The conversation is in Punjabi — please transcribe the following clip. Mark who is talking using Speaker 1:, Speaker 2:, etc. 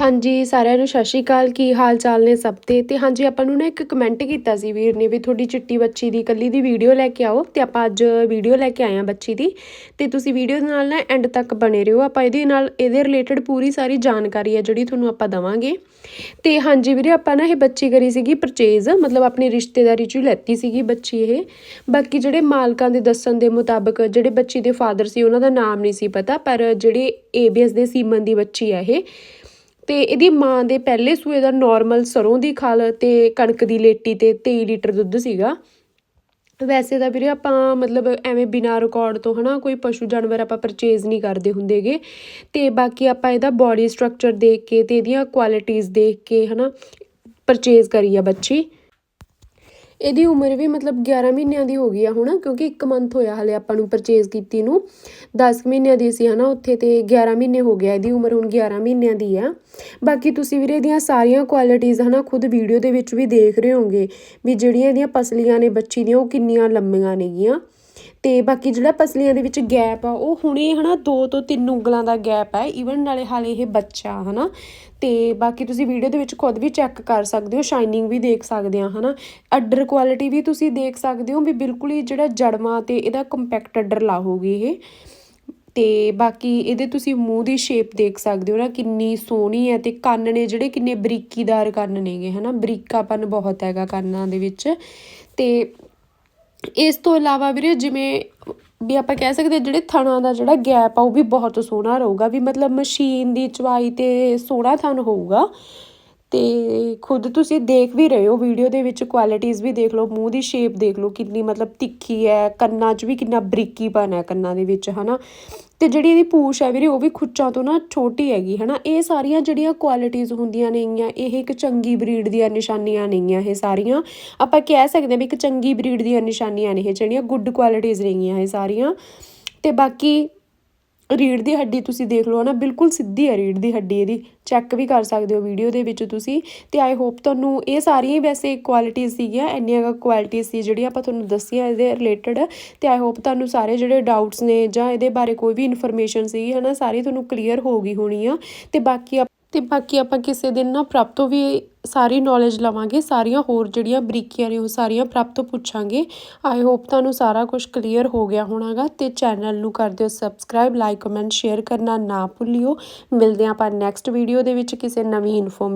Speaker 1: ਹਾਂਜੀ, ਸਾਰਿਆਂ ਨੂੰ ਸਤਿ ਸ਼੍ਰੀ ਅਕਾਲ। ਕੀ ਹਾਲ ਚਾਲ ਨੇ ਸਭ 'ਤੇ ਤੇ ਹਾਂਜੀ, ਆਪਾਂ ਨੂੰ ਨਾ ਇੱਕ ਕਮੈਂਟ ਕੀਤਾ ਸੀ ਵੀਰ ਨੇ ਵੀ ਤੁਹਾਡੀ ਚਿੱਟੀ ਬੱਚੀ ਦੀ, ਕੱਲੀ ਦੀ ਵੀਡੀਓ ਲੈ ਕੇ ਆਓ। ਤੇ ਆਪਾਂ ਅੱਜ ਵੀਡੀਓ ਲੈ ਕੇ ਆਏ ਆ ਬੱਚੀ ਦੀ। ਤੇ ਤੁਸੀਂ ਵੀਡੀਓ ਦੇ ਨਾਲ ਨਾ ਐਂਡ ਤੱਕ ਬਣੇ ਰਹੋ। ਆਪਾਂ ਇਹਦੇ ਨਾਲ, ਇਹਦੇ ਰਿਲੇਟਡ ਪੂਰੀ ਸਾਰੀ ਜਾਣਕਾਰੀ ਹੈ ਜਿਹੜੀ ਤੁਹਾਨੂੰ ਆਪਾਂ ਦਵਾਂਗੇ। ਤੇ ਹਾਂਜੀ ਵੀਰੇ, ਆਪਾਂ ਨਾ ਇਹ ਬੱਚੀ ਕਰੀ ਸੀਗੀ ਪਰਚੇਜ਼ ਮਤਲਬ ਆਪਣੀ ਰਿਸ਼ਤੇਦਾਰੀ ਚੋਂ ਲੈਤੀ ਸੀਗੀ ਬੱਚੀ ਇਹ। ਬਾਕੀ ਜਿਹੜੇ ਮਾਲਕਾਂ ਦੇ ਦੱਸਣ ਦੇ ਮੁਤਾਬਕ, ਜਿਹੜੇ ਬੱਚੀ ਦੇ ਫਾਦਰ ਸੀ, ਉਹਨਾਂ ਦਾ ਨਾਮ ਨਹੀਂ ਸੀ ਪਤਾ, ਪਰ ਜਿਹੜੇ ਏਬੀਐਸ ਦੇ ਸੀਮਨ ਦੀ ਬੱਚੀ ਆ ਇਹ। ਤੇ ਇਹਦੀ ਮਾਂ ਦੇ ਪਹਿਲੇ ਸੂਏ ਦਾ ਨਾਰਮਲ ਸਰੋਂ ਦੀ ਖਲ ਤੇ ਕਣਕ ਦੀ ਲੇਟੀ ਤੇ 23 ਲੀਟਰ ਦੁੱਧ ਸੀਗਾ। ਵੈਸੇ ਤਾਂ ਵੀਰੇ ਆਪਾਂ ਮਤਲਬ ਐਵੇਂ ਬਿਨਾ ਰਿਕਾਰਡ ਤੋਂ ਹਨਾ ਕੋਈ ਪਸ਼ੂ ਜਾਨਵਰ ਆਪਾਂ ਪਰਚੇਜ਼ ਨਹੀਂ ਕਰਦੇ ਹੁੰਦੇਗੇ ਤੇ ਬਾਕੀ ਆਪਾਂ ਇਹਦਾ ਬਾਡੀ ਸਟਰਕਚਰ ਦੇਖ ਕੇ ਤੇ ਇਹਦੀਆਂ ਕੁਆਲਿਟੀਆਂ ਦੇਖ ਕੇ ਹਨਾ ਪਰਚੇਜ਼ ਕਰੀ ਆ ਬੱਚੀ। ਇਹਦੀ ਉਮਰ ਵੀ ਮਤਲਬ 11 ਮਹੀਨਿਆਂ ਦੀ ਹੋ ਗਈ ਆ ਹੁਣ, ਕਿਉਂਕਿ 1 ਮੰਥ ਹੋਇਆ ਹਲੇ ਆਪਾਂ ਨੂੰ ਪਰਚੇਜ਼ ਕੀਤੀ ਨੂੰ। 10 ਮਹੀਨਿਆਂ ਦੀ ਸੀ ਹਨਾ ਉੱਥੇ ਤੇ 11 ਮਹੀਨੇ ਹੋ ਗਿਆ, ਇਹਦੀ ਉਮਰ ਹੁਣ 11 ਮਹੀਨਿਆਂ ਦੀ ਆ। ਬਾਕੀ ਤੁਸੀਂ ਵੀਰੇ ਇਹਦੀਆਂ ਸਾਰੀਆਂ ਕੁਆਲਿਟੀਆਂ ਹਨਾ ਖੁਦ ਵੀਡੀਓ ਦੇ ਵਿੱਚ ਵੀ ਦੇਖ ਰਹੇ ਹੋਗੇ ਵੀ ਜਿਹੜੀਆਂ ਇਹਦੀਆਂ ਪਸਲੀਆਂ ਨੇ, ਬੱਚੀ ਦੀਆਂ, ਉਹ ਕਿੰਨੀਆਂ ਲੰਮੀਆਂ ਨੇਗੀਆਂ। ਅਤੇ ਬਾਕੀ ਜਿਹੜਾ ਪਸਲੀਆਂ ਦੇ ਵਿੱਚ ਗੈਪ ਆ, ਉਹ ਹੁਣੇ ਹੈ ਨਾ ਦੋ ਤੋਂ ਤਿੰਨ ਉਂਗਲਾਂ ਦਾ ਗੈਪ ਹੈ ਈਵਨ ਨਾਲੇ ਹਾਲੇ ਇਹ ਬੱਚਾ ਹੈ ਨਾ ਤੇ ਬਾਕੀ ਤੁਸੀਂ ਵੀਡੀਓ ਦੇ ਵਿੱਚ ਖੁਦ ਵੀ ਚੈੱਕ ਕਰ ਸਕਦੇ ਹੋ ਸ਼ਾਈਨਿੰਗ ਵੀ ਦੇਖ ਸਕਦੇ ਆ ਹਨਾ। ਅੱਡਰ ਕੁਆਲਿਟੀ ਵੀ ਤੁਸੀਂ ਦੇਖ ਸਕਦੇ ਹੋ ਵੀ ਬਿਲਕੁਲ ਹੀ ਜਿਹੜਾ ਜੜਮਾ ਤੇ ਇਹਦਾ ਕੰਪੈਕਟ ਅੱਡਰ ਲਾਹੋਗੇ ਇਹ। ਤੇ ਬਾਕੀ ਇਹਦੇ ਤੁਸੀਂ ਮੂੰਹ ਦੀ ਸ਼ੇਪ ਦੇਖ ਸਕਦੇ ਹੋ ਨਾ, ਕਿੰਨੀ ਸੋਹਣੀ ਹੈ ਤੇ ਕੰਨ ਨੇ ਜਿਹੜੇ ਕਿੰਨੇ ਬਰੀਕੀਦਾਰ ਕੰਨ ਨੇਗੇ ਹਨਾ। ਬਰੀਕਾਪਨ ਬਹੁਤ ਹੈਗਾ ਕੰਨਾਂ ਦੇ ਵਿੱਚ। ਤੇ ਇਸ ਤੋਂ ਇਲਾਵਾ ਵੀਰੇ ਜਿਵੇਂ ਵੀ ਆਪਾਂ ਕਹਿ ਸਕਦੇ ਜਿਹੜੇ ਥਣਾਂ ਦਾ ਜਿਹੜਾ ਗੈਪ ਆ, ਉਹ ਵੀ ਬਹੁਤ ਸੋਹਣਾ ਰਹੂਗਾ। ਵੀ ਮਤਲਬ ਮਸ਼ੀਨ ਦੀ ਚਵਾਈ ਤੇ ਸੋਹਣਾ ਥਣ ਹੋਊਗਾ। ਤੇ ਖੁਦ ਤੁਸੀਂ ਦੇਖ ਵੀ ਰਹੇ ਹੋ ਵੀਡੀਓ ਦੇ ਵਿੱਚ ਕੁਆਲਿਟੀਆਂ ਵੀ ਦੇਖ ਲਓ, ਮੂੰਹ ਦੀ ਸ਼ੇਪ ਦੇਖ ਲਓ, ਕਿੰਨੀ ਮਤਲਬ ਤਿੱਖੀ ਹੈ, ਕੰਨਾਂ 'ਚ ਵੀ ਕਿੰਨਾ ਬਰੀਕੀਪਨ ਹੈ ਕੰਨਾਂ ਦੇ ਵਿੱਚ, ਹਨਾ? ਤੇ ਜਿਹੜੀ ਇਹਦੀ ਪੂਛ ਹੈ ਵੀਰੇ, ਉਹ ਵੀ ਖੁੱਚਾਂ ਤੋਂ ਨਾ ਛੋਟੀ ਹੈਗੀ, ਹਨਾ? ਇਹ ਸਾਰੀਆਂ ਜਿਹੜੀਆਂ ਕੁਆਲਿਟੀਆਂ ਹੁੰਦੀਆਂ ਨੇਗੀਆਂ, ਇਹ ਇੱਕ ਚੰਗੀ ਬਰੀਡ ਦੀਆਂ ਨਿਸ਼ਾਨੀਆਂ ਨੇਗੀਆਂ ਇਹ ਸਾਰੀਆਂ। ਆਪਾਂ ਕਹਿ ਸਕਦੇ ਹਾਂ ਵੀ ਇੱਕ ਚੰਗੀ ਬਰੀਡ ਦੀਆਂ ਨਿਸ਼ਾਨੀਆਂ ਨੇ ਇਹ, ਜਿਹੜੀਆਂ ਗੁੱਡ ਕੁਆਲਿਟੀਆਂ ਨੇਗੀਆਂ ਇਹ ਸਾਰੀਆਂ। ਤੇ ਬਾਕੀ ਰੀੜ ਦੀ ਹੱਡੀ ਤੁਸੀਂ ਦੇਖ ਲਓ ਨਾ ਬਿਲਕੁਲ ਸਿੱਧੀ ਹੈ ਰੀੜ ਦੀ ਹੱਡੀ ਇਹਦੀ। ਚੈੱਕ ਵੀ ਕਰ ਸਕਦੇ ਹੋ ਵੀਡੀਓ ਦੇ ਵਿੱਚ ਤੁਸੀਂ। ਤੇ ਆਈ ਹੋਪ ਤੁਹਾਨੂੰ ਇਹ ਸਾਰੀਆਂ ਵੈਸੇ ਕੁਆਲਿਟੀਆਂ ਸੀਗੀਆਂ, ਇੰਨੀਆਂ ਕੁਆਲਿਟੀਆਂ ਸੀ ਜਿਹੜੀਆਂ ਆਪਾਂ ਤੁਹਾਨੂੰ ਦੱਸੀਆਂ ਇਹਦੇ ਰਿਲੇਟਡ ਤੇ ਆਈ ਹੋਪ ਤੁਹਾਨੂੰ ਸਾਰੇ ਜਿਹੜੇ ਡਾਊਟਸ ਨੇ ਜਾਂ ਇਹਦੇ ਬਾਰੇ ਕੋਈ ਵੀ ਇਨਫੋਰਮੇਸ਼ਨ ਸੀ ਹਨਾ, ਸਾਰੀ ਤੁਹਾਨੂੰ ਕਲੀਅਰ ਹੋ ਗਈ ਹੋਣੀ ਆ। ਤੇ ਬਾਕੀ ਅਤੇ ਬਾਕੀ ਆਪਾਂ ਕਿਸੇ ਦਿਨ ਨਾ ਪ੍ਰਭ ਤੋਂ ਵੀ ਸਾਰੀ ਨੌਲੇਜ ਲਵਾਂਗੇ, ਸਾਰੀਆਂ ਹੋਰ ਜਿਹੜੀਆਂ ਬਰੀਕੀਆਂ ਨੇ ਉਹ ਸਾਰੀਆਂ ਪ੍ਰਭ ਤੋਂ ਪੁੱਛਾਂਗੇ। ਆਈ ਹੋਪ ਤੁਹਾਨੂੰ ਸਾਰਾ ਕੁਝ ਕਲੀਅਰ ਹੋ ਗਿਆ ਹੋਣਾਗਾ ਤੇ ਚੈਨਲ ਨੂੰ ਕਰ ਦਿਓ ਸਬਸਕ੍ਰਾਈਬ ਲਾਈਕ ਕਮੈਂਟ ਸ਼ੇਅਰ ਕਰਨਾ ਨਾ ਭੁੱਲਿਓ। ਮਿਲਦੇ ਆਪਾਂ ਨੈਕਸਟ ਵੀਡੀਓ ਦੇ ਵਿੱਚ ਕਿਸੇ ਨਵੀਂ ਇਨਫੋਰਮੇਸ਼ਨ